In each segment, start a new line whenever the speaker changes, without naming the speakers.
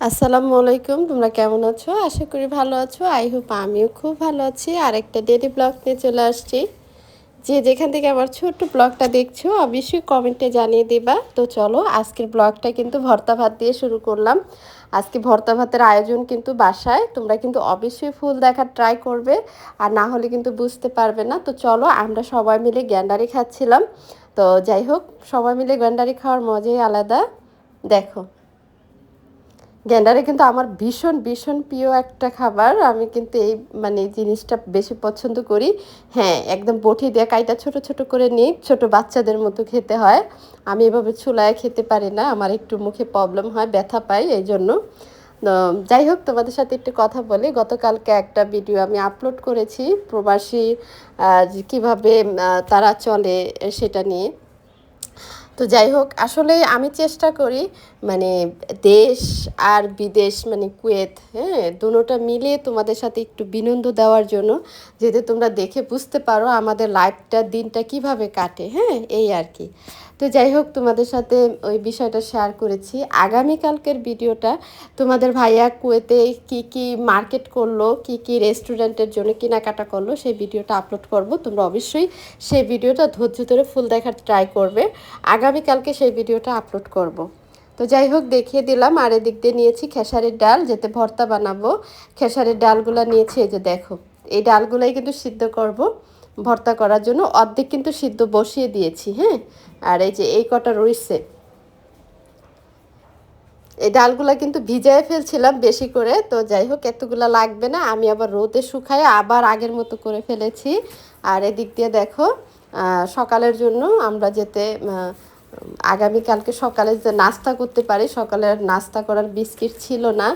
আসসালামু আলাইকুম, তোমরা কেমন আছো? আশা করি ভালো আছো। আই হোপ আমিও খুব ভালো আছি। আর একটা ডেলি ব্লগ নিয়ে চলে আসছি। যে যেখান থেকে আমার ছোট্ট ব্লগটা দেখছ, অবশ্যই কমেন্টে জানিয়ে দিবা। তো চলো, আজকের ব্লগটা কিন্তু ভর্তা ভাত দিয়ে শুরু করলাম। আজকে ভর্তা ভাতের আয়োজন কিন্তু বাসায়। তোমরা কিন্তু অবশ্যই ফুল দেখার ট্রাই করবে, আর না হলে কিন্তু বুঝতে পারবে না। তো চলো, আমরা সবাই মিলে গ্যান্ডারি খাচ্ছিলাম। তো যাই হোক, সবাই মিলে গ্যান্ডারি খাওয়ার মজাই আলাদা। দেখো গ্যান্ডারে কিন্তু আমার ভীষণ ভীষণ প্রিয় একটা খাবার। আমি কিন্তু এই মানে জিনিসটা বেশি পছন্দ করি। হ্যাঁ একদম বটি দিয়ে কাইটা ছোট ছোট করে নিই। ছোট বাচ্চাদের মতো খেতে হয়। আমি এভাবে চুলায় খেতে পারি না। আমার একটু মুখে প্রবলেম হয়, ব্যথা পাই এই জন্য যাই হোক, তোমাদের সাথে একটু কথা বলি গতকালকে একটা ভিডিও আমি আপলোড করেছি প্রবাসী কীভাবে তারা চলে সেটা নিয়ে। তো যাই হোক, আসলে আমি চেষ্টা করি মানে দেশ আর বিদেশ মানে কুয়েত হ্যাঁ? দুটোটা মিলিয়ে তোমাদের সাথে একটু বিনন্দ দেওয়ার জন্য যাতে তোমরা দেখে বুঝতে পারো আমাদের লাইফটা দিনটা কীভাবে কাটে হ্যাঁ? এই আর কি। তো যাই হোক, তোমাদের সাথে ওই বিষয়টা শেয়ার করেছি। আগামীকালকের ভিডিওটা তোমাদের ভাইয়া কুয়েতে কি কি মার্কেট করল, কি কি রেস্টুরেন্টের জন্য কেনাকাটা করল, সেই ভিডিওটা আপলোড করব। তোমরা অবশ্যই সেই ভিডিওটা ধৈর্য ধরে ফুল দেখার ট্রাই করবে। আগামীকালকে সেই ভিডিওটা আপলোড করব। তো যাই হোক, দেখিয়ে দিলাম। আর এদিক দিয়ে নিয়েছি খেসারির ডাল, যেতে ভর্তা বানাবো। খেসারির ডালগুলো নিয়েছি, এই যে দেখো। এই ডালগুলোই কিন্তু সিদ্ধ করব ভর্তা করার জন্য। অর্ধেক কিন্তু সিদ্ধ বসিয়ে দিয়েছি হ্যাঁ? আর এই যে এই কটা রয়েছে। এই ডালগুলা কিন্তু ভিজায় ফেলছিলাম বেশি করে। তো যাই হোক, এতগুলো লাগবে না। আমি আবার রোদে শুকাই, আবার আগের মতো করে ফেলেছি। আর এদিক দিয়ে দেখো সকালের জন্য আমরা যেতে আগামীকালকে সকালে যে নাস্তা করতে পারি সকালের নাস্তা করার বিস্কিট ছিল না,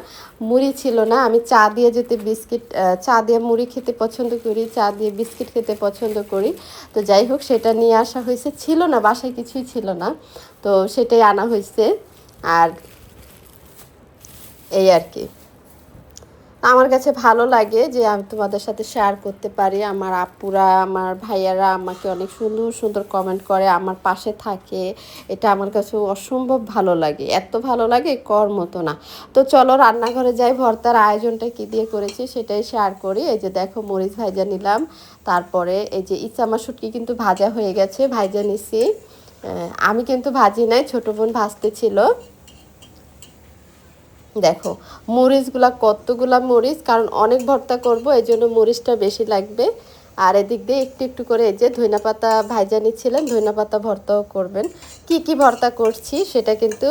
মুড়ি ছিল না। আমি চা দিয়ে যেতে বিস্কিট চা দিয়ে মুড়ি খেতে পছন্দ করি, চা দিয়ে বিস্কিট খেতে পছন্দ করি। তো যাই হোক, সেটা নিয়ে আসা হয়েছে। ছিল না, বাসায় কিছুই ছিল না। তো সেটাই আনা হয়েছে। আর এই আর কি। আমার কাছে ভালো লাগে যে আমি তোমাদের সাথে শেয়ার করতে পারি। আমার আপুরা, আমার ভাইয়ারা আমাকে অনেক সুন্দর সুন্দর কমেন্ট করে, আমার পাশে থাকে। এটা আমার কাছে অসম্ভব ভালো লাগে। এত ভালো লাগে, কর মতো না। তো চলো রান্নাঘরে যাই, ভর্তার আয়োজনটা কি দিয়ে করেছি সেটাই শেয়ার করি। এই যে দেখো মরিচ ভাইজা নিলাম। তারপরে এই যে ইচামা শুটকি কিন্তু ভাজা হয়ে গেছে ভাইজা নিছি। আমি কিন্তু ভাজি নাই, ছোটো বোন ভাজতে ছিল। দেখো, মরিচগুলা কতগুলা মরিচ? কারণ অনেক ভর্তা করব, এই জন্য মরিচটা বেশি লাগবে। আর এদিক দিয়ে একটু একটু করে এই যে ধইনা পাতা ভাইজা নিচ্ছিলেন ধইনা পাতা ভর্তাও করবেন। কি কি ভর্তা করছি সেটা কিন্তু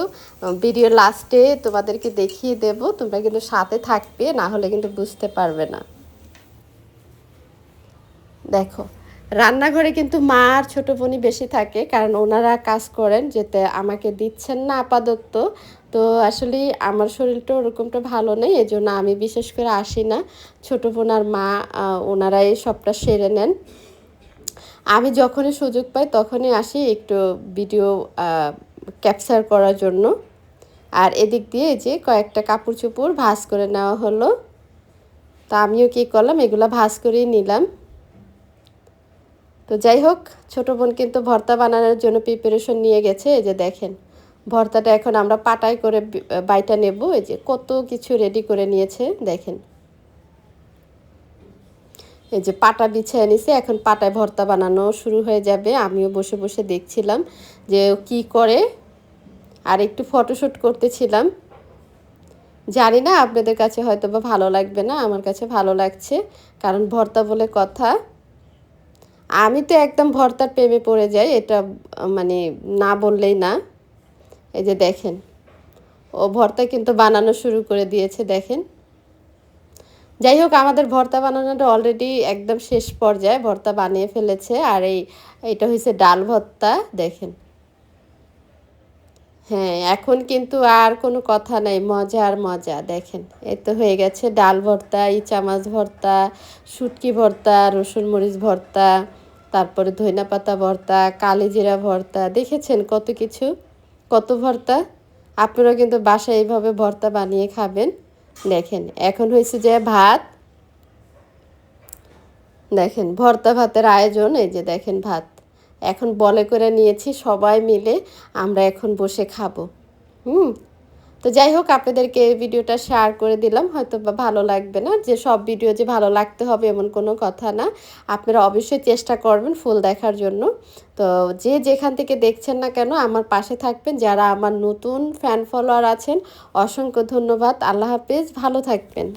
ভিডিও লাস্টে তোমাদেরকে দেখিয়ে দেব। তোমরা কিন্তু সাথে থাকবে, না হলে কিন্তু বুঝতে পারবে না। দেখো রান্নাঘরে কিন্তু মা আর ছোটো বোনই বেশি থাকে, কারণ ওনারা কাজ করেন যেতে আমাকে দিচ্ছেন না আপাতত। তো আসলে আমার শরীরটা ওরকমটা ভালো নেই, এজন্য আমি বিশেষ করে আসি না। ছোটো বোন আর মা ওনারাই সবটা সেরে নেন। আমি যখনই সুযোগ পাই তখনই আসি একটু ভিডিও ক্যাপচার করার জন্য। আর এদিক দিয়ে যে কয়েকটা কাপড় চোপড় ভাজ করে নেওয়া হলো। তা আমিও কী করলাম, এগুলো ভাজ করেই নিলাম। তো যাই হোক, ছোটো বোন কিন্তু ভর্তা বানানোর জন্য প্রিপারেশন নিয়ে গেছে, এই যে দেখেন। ভর্তাটা এখন আমরা পাটায় করে বাইটা নেব, এই যে কত কিছু রেডি করে নিয়েছে, দেখেন। এই যে পাটা বিছিয়ে নিছে, এখন পাটায় ভর্তা বানানো শুরু হয়ে যাবে। আমিও বসে বসে দেখছিলাম যে কি করে, আর একটু ফটোশ্যুট করতেছিলাম। জানি না, আপনাদের কাছে হয়তো বা ভালো লাগবে না, আমার কাছে ভালো লাগছে, কারণ ভর্তা বলে কথা। আমি তো একদম ভর্তার প্রেমে পড়ে যাই, এটা মানে না বললেই না। এই যে দেখেন, ও ভর্তা কিন্তু বানানো শুরু করে দিয়েছে, দেখেন। যাই হোক, আমাদের ভর্তা বানানোটা অলরেডি একদম শেষ পর্যায়ে, ভর্তা বানিয়ে ফেলেছে। আর এই, এটা হয়েছে ডাল ভর্তা, দেখেন। হ্যাঁ এখন কিন্তু আর কোনো কথা নাই মজা আর মজা, দেখেন। এই তো হয়ে গেছে ডাল ভর্তা, ইচা মাছ ভর্তা, শুটকি ভর্তা, রসুন মরিচ ভর্তা, তারপরে ধইনা পাতা ভর্তা, কালি জিরা ভর্তা। দেখেছেন কত কিছু? কত ভর্তা? আপনারা কিন্তু বাসায় এইভাবে ভর্তা বানিয়ে খাবেন। দেখেন, এখন হয়েছে যে ভাত। দেখেন, ভর্তা ভাতের আয়োজন, এই যে দেখেন ভাত। এখন বলে করে নিয়েছি, সবাই মিলে আমরা এখন বসে খাব। হুম? তো যাই হোক, আপনাদেরকে এই ভিডিওটা শেয়ার করে দিলাম। হয়তো বা ভালো লাগবে না। যে সব ভিডিও যে ভালো লাগতে হবে এমন কোনো কথা না। আপনারা অবশ্যই চেষ্টা করবেন ফুল দেখার জন্য। তো যে যেখান থেকে দেখছেন না কেন, আমার পাশে থাকবেন। যারা আমার নতুন ফ্যান ফলোয়ার আছেন, অসংখ্য ধন্যবাদ। আল্লাহ হাফেজ। ভালো থাকবেন।